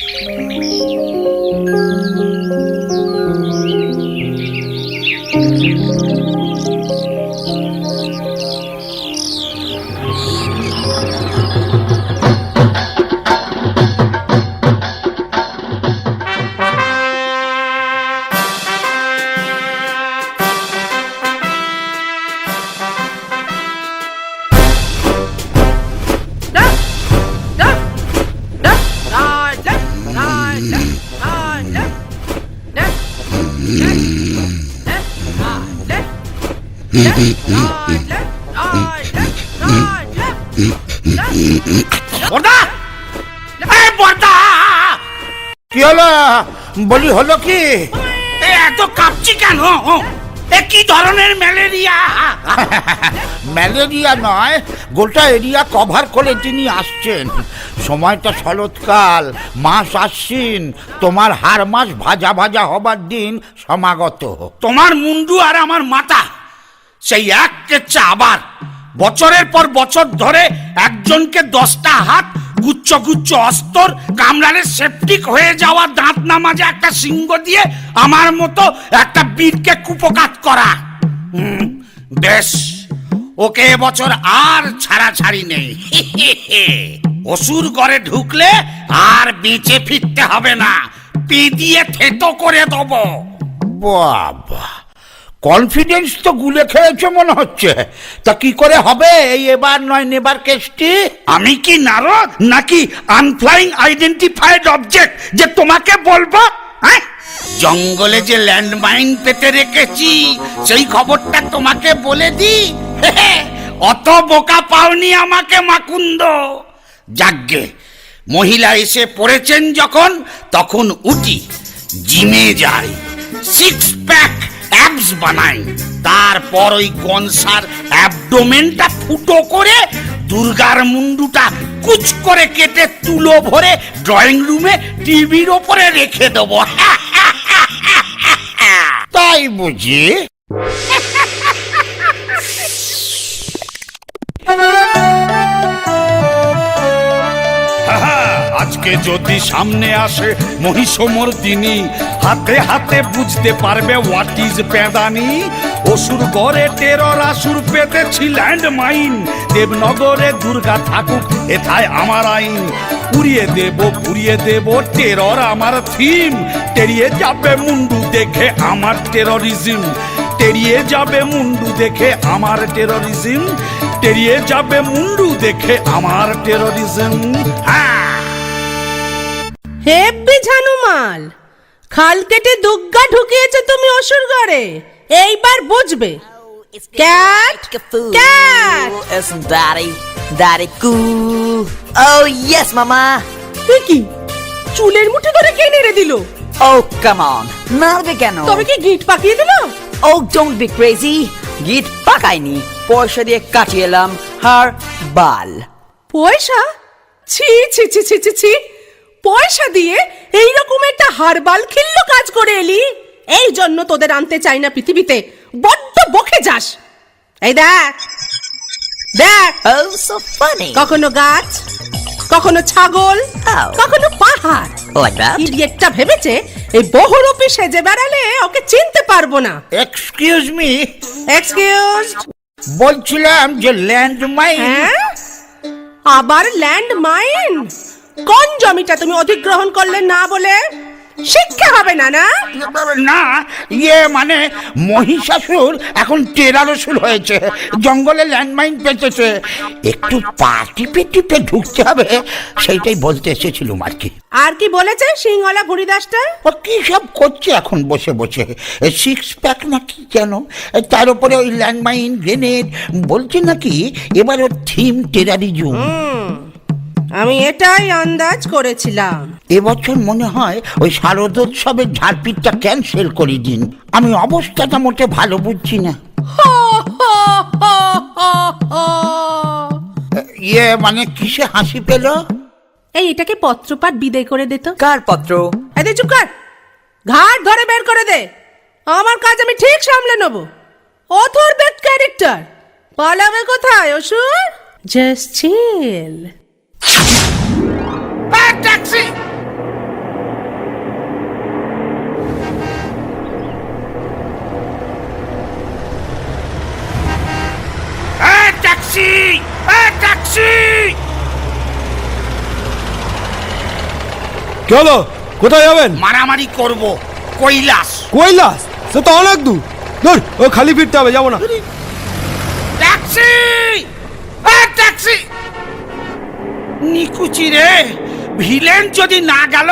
Música কি হলো? বলি হলো কি? এ এত কাঁপছি কেন? কি ধরনের ম্যালেরিয়া? ম্যালেরিয়া নয় গোটা এরিয়া কভার করে তিনি আসছেন। সময়টা শরৎকাল মাস আশ্বিন তোমার হার মাস ভাজা ভাজা হবার দিন সমাগত। তোমার মুন্ডু আর আমার মাথা সেই এক কেচ্ছা আবার বছরের পর বছর ধরে একজনকে দশটা হাত গুচ্ছ গুচ্ছ অস্তর কামড়ালে সেপটিক হয়ে যাওয়া দাঁত নামাজে একটা সিংহ দিয়ে আমার মতো একটা বীরকে কুপকাত করা। বেশ, ওকে এবছর আর ছাড়া ছাড়ি নেই। অসুর ঘরে ঢুকলে আর বেঁচে ফিরতে হবে না। পি দিয়ে থেতো করে দেবো। বাবা। কনফিডেন্স তো গুলে খেয়েছে মনে হচ্ছে। তা কি করে হবে? এই এবার নয়, নেবার কেসটি আমি কি নারদ নাকি আনফ্লাইং আইডেন্টিফাইড অবজেক্ট যে তোমাকে বলব? হ্যাঁ? জঙ্গলে যে ল্যান্ডমাইন পেতে রেখেছি, সেই খবরটা তোমাকে বলে দি অত বোকা পাওনি আমাকে মাকুন্দ। যাগ্গে, মহিলা এসে পড়েছেন যখন, তখন উঠি, জিমে যাই। সিক্স প্যাক অ্যাবস বানাই। তারপর ওই কনসার অ্যাবডোমেনটা ফুটো করে দুর্গার মুন্ডুটা কুচ করে কেটে তুলো ভরে ড্রয়িং রুমে টিভির ওপরে রেখে দেবো। তাই বুঝি? আজকে যদি সামনে আসে মহিষমর দিনী, হাতে হাতে বুঝতে পারবে হোয়াট ইজ পেদানি। অসুর গড়ে টেরর আসুর পেতেছি ল্যান্ড মাইন দেবনগরে দুর্গা থাকুক, এথায় আমার আইন। পুড়িয়ে দেব পুড়িয়ে দেব টেরর আমার থিম। টেরিয়ে যাবে মুন্ডু দেখে আমার টেররিজম টেরিয়ে যাবে মুন্ডু দেখে আমার টেররিজম টেরিয়ে যাবে মুন্ডু দেখে আমার টেররিজম হ্যাঁ। হেব্বি ঝানুমাল খাল কেটে দুগ্গা ঢুকিয়েছে তুমি অসুর ঘরে এইবার বুঝবে! It's daddy, daddy cool. Oh mama. এ কি চুলের মুঠি করে কে নেড়ে দিল Oh come on, নাড়বে কেন? তবে কি গিট পাকিয়ে দিল Oh don't be crazy. গিট পাকাইনি পয়সা দিয়ে কাটিয়ে এলাম হার বাল পয়সা ছি ছি ছি ছি ছি ছি পয়সা দিয়ে এই রকম একটা হারবাল খিল্ল কাজ করে এলি? এই জন্য তোদের আনতে চাই না পৃথিবীতে। বড্ড বকে যাস। এই দেখ। দেখ। Oh so funny. কখনো গাছ কখনো ছাগল Oh. কখনো পাহাড়। That? ইডিয়েটটা ভেবেছে এই বহুরূপী সেজে বেড়ালে ওকে চিনতে পারব না। এক্সকিউজ মি এক্সকিউজ বলছিলাম যে ল্যান্ড মাইন হ্যাঁ? আবার ল্যান্ড মাইন কোন জমিটা তুমি অধিগ্রহণ করলে না বলে? শিক্ষা হবে না না? না ইয়ে মানে মহিষাসুর এখন টেরারসুর হয়েছে জঙ্গলে ল্যান্ডমাইন পেতেছে একটু পা টিপে টিপে ঢুকতে হবে সেইটাই বলতে এসেছিলুম আর কি। আর কি বলেছে সিংহলা ভুড়িদাসটা ও কি সব করছে এখন বসে বসে? সিক্স প্যাক নাকি যেন? তার উপরে ওই ল্যান্ডমাইন গ্রেনেড বলছে নাকি এবার ওর থিম টেরারিজম আমি এটাই আন্দাজ করেছিলাম। এবছর মনে হয় ওই শারদোৎসবের ঝাড়পিটটা ক্যান্সেল করে দিন। আমি অবস্থাটা মোটে ভালো বুঝছি না। হো, হো, হো, হো, হো। ইয়ে মানে কিসে হাসি পেল? এই এটাকে পত্রপাঠ বিদায় করে দে তো। কার পত্র? এদের চুপ কর। ঘাট ধরে বের করে দে। আমার কাজ আমি ঠিক সামলে নেব। অথর ব্যাক ক্যারেক্টার পালাবে কোথায় অসুর? জাস্ট চিল ট্যাক্সি ট্যাক্সি কোথায় যাবেন? মারামারি করব। কৈলাস। কৈলাস? সে তো অনেক দূর। ধর ও খালি ফিরতে হবে যাব না। ট্যাক্সি নিকুচি রে। ভিলেন যদি না গেল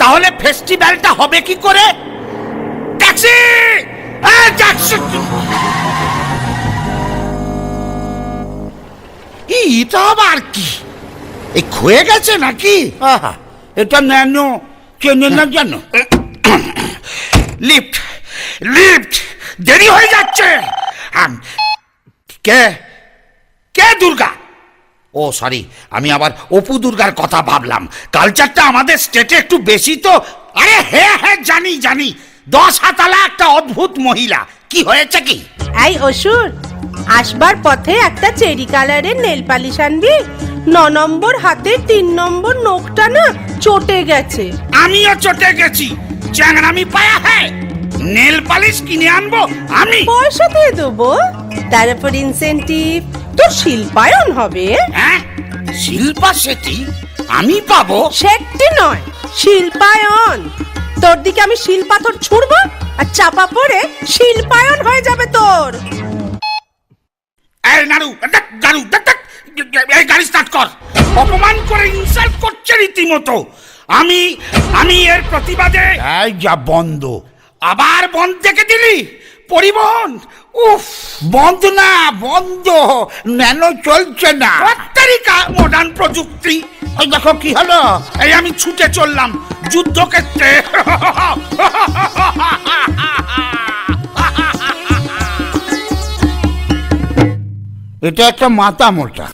তাহলে ফেস্টিভ্যালটা হবে কি করে? ট্যাক্সি এটা আবার কি? এই ক্ষয়ে গেছে নাকি? আহা, এটা ন্যানো। চেনে না জানো লিফট লিফট দেরি হয়ে যাচ্ছে। কে? কে দুর্গা? ও সরি আমি আবার অপু দুর্গার কথা ভাবলাম। কালচারটা আমাদের স্টেটে একটু বেশি তো। আরে হ্যাঁ হ্যাঁ জানি জানি। দশ হাতালা একটা অদ্ভুত মহিলা। কি হয়েছে কি? এই অসুর আসবার পথে একটা চেরি কালারের নেল পালিশ আনবি। ন নম্বর হাতের তিন নম্বর নখটা না চটে গেছে। আমিও চটে গেছি। চ্যাংরামি পায়া হ্যাঁ নেল পালিশ কিনে আনব আমি। পয়সা দিয়ে দেবো। তারপর ইনসেন্টিভ তোর শিল্পায়ন হবে। হ্যাঁ? শিল্পা সেটি আমি পাবো। সেটি নয় শিল্পায়ন। তোর দিকে আমি শিলপাথর ছুড়বো আর চাপা পড়ে শিল্পায়ন হয়ে যাবে তোর। এই নাড়ু দেখ, নাড়ু দেখ, দেখ, এই গাড়ি স্টার্ট কর। অপমান করে ইনসাল্ট করছে রীতিমতো। আমি আমি এর প্রতিবাদে এই যা বন্ধ। আবার বন্ধ দেখে দিলি? পরিবহন? উফ, বন্ধ না, বন্ধ। ন্যানো চলছে না। তারিকা মডার্ন প্রযুক্তি। ওই দেখো কি হলো? এই আমি ছুটে চললাম যুদ্ধক্ষেত্রে। এটা একটা মাথা মোটা।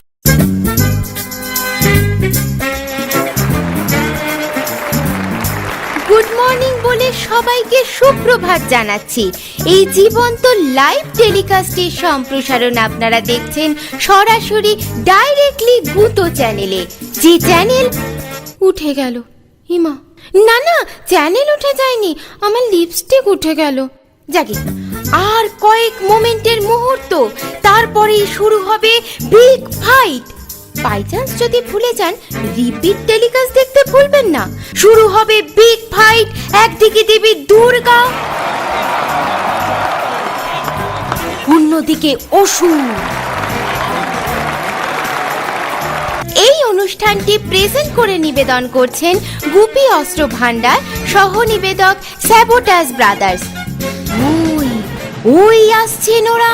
বলে সবাইকে সুপ্রভাত জানাচ্ছি। এই জীবন্ত লাইভ টেলিকাস্টের সম্প্রসারণ আপনারা দেখছেন সরাসরি ডাইরেক্টলি গুতো চ্যানেলে যে চ্যানেল উঠে গেল। হিমা না না চ্যানেল উঠে যায়নি আমার লিপস্টিক উঠে গেল। যাকে আর কয়েক মোমেন্টের মুহূর্ত তারপরেই শুরু হবে বিগ ফাইট বাই চান্স যদি ভুলে যান রিপিট টেলিকাস্ট দেখতে ভুলবেন না। শুরু হবে বিগ ফাইট একদিকে দেবী দুর্গা। অন্যদিকে অসুর এই অনুষ্ঠানটি প্রেজেন্ট করে নিবেদন করছেন গুপি অস্ত্র ভান্ডার সহ নিবেদক স্যাবোটাস ব্রাদার্স ওই ওই আসছেন ওরা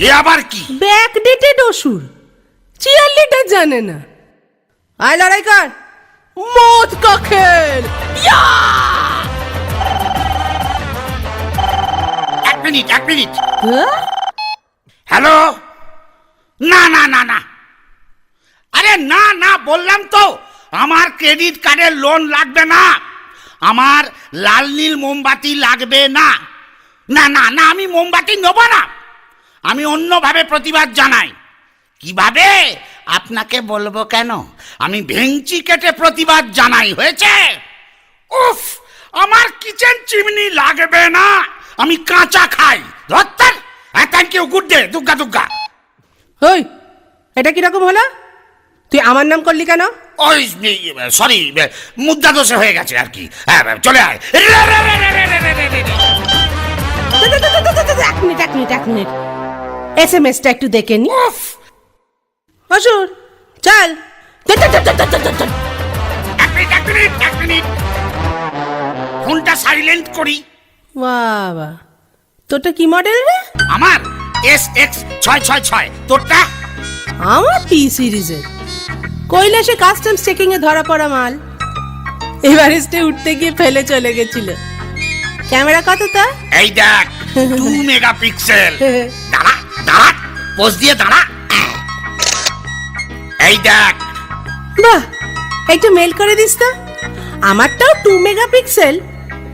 এ আবার কি? ব্যাক ডেটেড অসুর। চিয়ার লিডার জানে না। আয় লড়াই কর। মত কা ইয়া! এক মিনিট এক মিনিট। হ্যাঁ? হ্যালো? না না না না। আরে না না বললাম তো আমার ক্রেডিট কার্ডের লোন লাগবে না। আমার লাল নীল মোমবাতি লাগবে না। না না না আমি মোমবাতি নেব না। আমি অন্যভাবে প্রতিবাদ জানাই। কীভাবে? আপনাকে বলব কেন? আমি ভেঞ্চি কেটে প্রতিবাদ জানাই হয়েছে? উফ আমার কিচেন চিমনি লাগবে না। আমি কাঁচা খাই। ধত্তার হ্যাঁ thank you good day Dugga Dugga. ওই এটা কীরকম হলো? তুই আমার নাম করলি কেন? ওই সরি মুদ্রা দোষে হয়ে গেছে আর কি। হ্যাঁ, হ্যাঁ চলে আয়। এক মিনিট এক মিনিট এক মিনিট। এস এম এসটা একটু দেখে নি। উফ! অসুর চল। এক মিনিট এক মিনিট এক মিনিট। ফোনটা সাইলেন্ট করি। বাবা তোরটা কি মডেল রে? আমার এস এক্স ছয় ছয় ছয় তোরটা? আমার পি সিরিজের কৈলাসে কাস্টমস চেকিং এ ধরা পড়া মাল। এভারেস্টে উঠতে গিয়ে ফেলে চলে গেছিল। ক্যামেরা কতটা এই দেখ টু মেগাপিক্সেল দাঁড়া দাঁড়া পোজ দিয়ে দাঁড়া। এই দেখ। বাহ একটু মেল করে দিস তো। আমারটাও টু মেগাপিক্সেল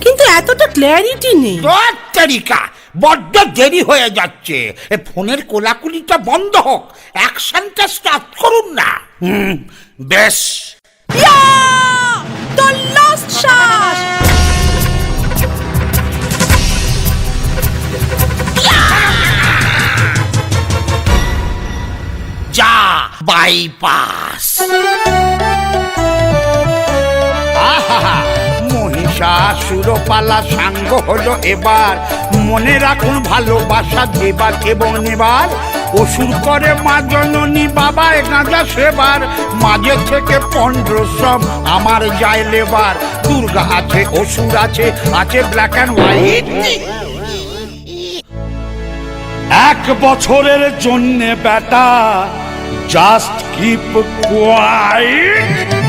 কিন্তু এতটা ক্ল্যারিটি নেই। তোর তারিকা বড্ড দেরি হয়ে যাচ্ছে। এ ফোনের কোলাকুলিটা বন্ধ হোক অ্যাকশনটা স্টার্ট করুন না। হুম বেশ। ইয়া! তোর লাস্ট শ্বাস বাইপাস মহিষাসুরপালা সাঙ্গ হলো এবার। মনে রাখুন ভালোবাসা দেবার এবং নেবার। অসুর করে মা জননী বাবা গাঁজা সেবার। মাঝে থেকে পনেরো সব আমার যায় লেবার। দুর্গা আছে, অসুর আছে আছে ব্ল্যাক অ্যান্ড হোয়াইট এক বছরের জন্যে বেটা Just keep quiet.